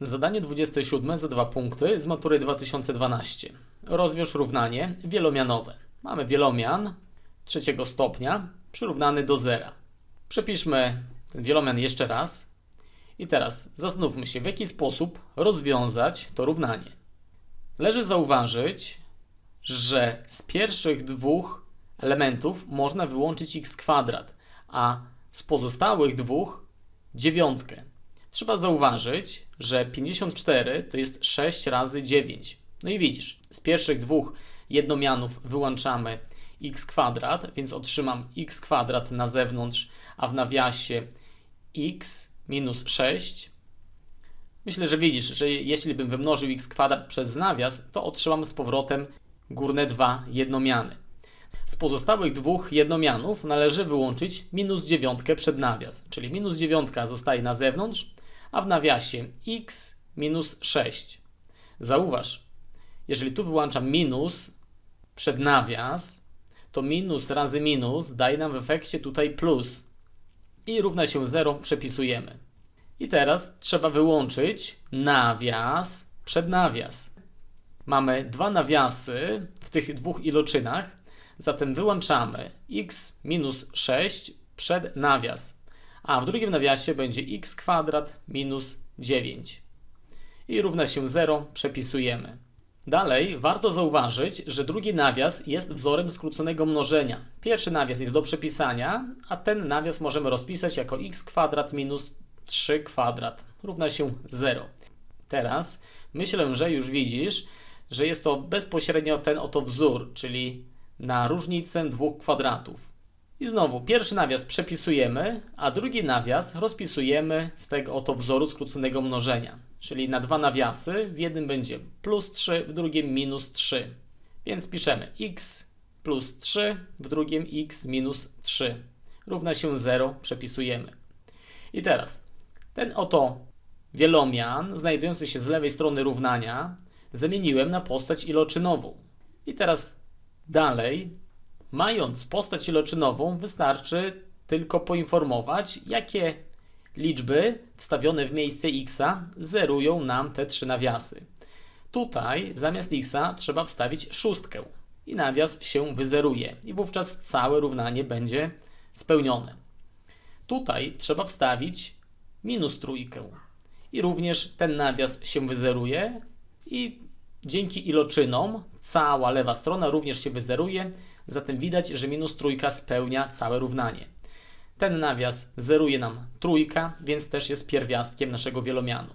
Zadanie 27 za dwa punkty z matury 2012. Rozwiąż równanie wielomianowe. Mamy wielomian trzeciego stopnia przyrównany do zera. Przepiszmy ten wielomian jeszcze raz. I teraz zastanówmy się, w jaki sposób rozwiązać to równanie. Leży zauważyć, że z pierwszych dwóch elementów można wyłączyć x kwadrat, a z pozostałych dwóch dziewiątkę. Trzeba zauważyć, że 54 to jest 6 razy 9. No i widzisz, z pierwszych dwóch jednomianów wyłączamy x kwadrat, więc otrzymam x kwadrat na zewnątrz, a w nawiasie x minus 6. Myślę, że widzisz, że jeśli bym wymnożył x kwadrat przez nawias, to otrzymam z powrotem górne dwa jednomiany. Z pozostałych dwóch jednomianów należy wyłączyć minus dziewiątkę przed nawias, czyli minus dziewiątka zostaje na zewnątrz, a w nawiasie x minus 6. Zauważ, jeżeli tu wyłączam minus przed nawias, to minus razy minus daje nam w efekcie tutaj plus i równa się 0 przepisujemy. I teraz trzeba wyłączyć nawias przed nawias. Mamy dwa nawiasy w tych dwóch iloczynach, zatem wyłączamy x minus 6 przed nawias, a w drugim nawiasie będzie x kwadrat minus 9 i równa się 0 przepisujemy. Dalej warto zauważyć, że drugi nawias jest wzorem skróconego mnożenia. Pierwszy nawias jest do przepisania, a ten nawias możemy rozpisać jako x kwadrat minus 3 kwadrat równa się 0. Teraz myślę, że już widzisz, że jest to bezpośrednio ten oto wzór, czyli na różnicę dwóch kwadratów. I znowu, pierwszy nawias przepisujemy, a drugi nawias rozpisujemy z tego oto wzoru skróconego mnożenia. Czyli na dwa nawiasy, w jednym będzie plus 3, w drugim minus 3. Więc piszemy x plus 3, w drugim x minus 3. Równa się 0, przepisujemy. I teraz, ten oto wielomian, znajdujący się z lewej strony równania, zamieniłem na postać iloczynową. I teraz dalej Mając postać iloczynową, wystarczy tylko poinformować, jakie liczby wstawione w miejsce x zerują nam te trzy nawiasy. Tutaj zamiast x trzeba wstawić szóstkę i nawias się wyzeruje i wówczas całe równanie będzie spełnione. Tutaj trzeba wstawić minus trójkę i również ten nawias się wyzeruje i dzięki iloczynom cała lewa strona również się wyzeruje, Zatem widać, że minus trójka spełnia całe równanie. Ten nawias zeruje nam trójka, więc też jest pierwiastkiem naszego wielomianu.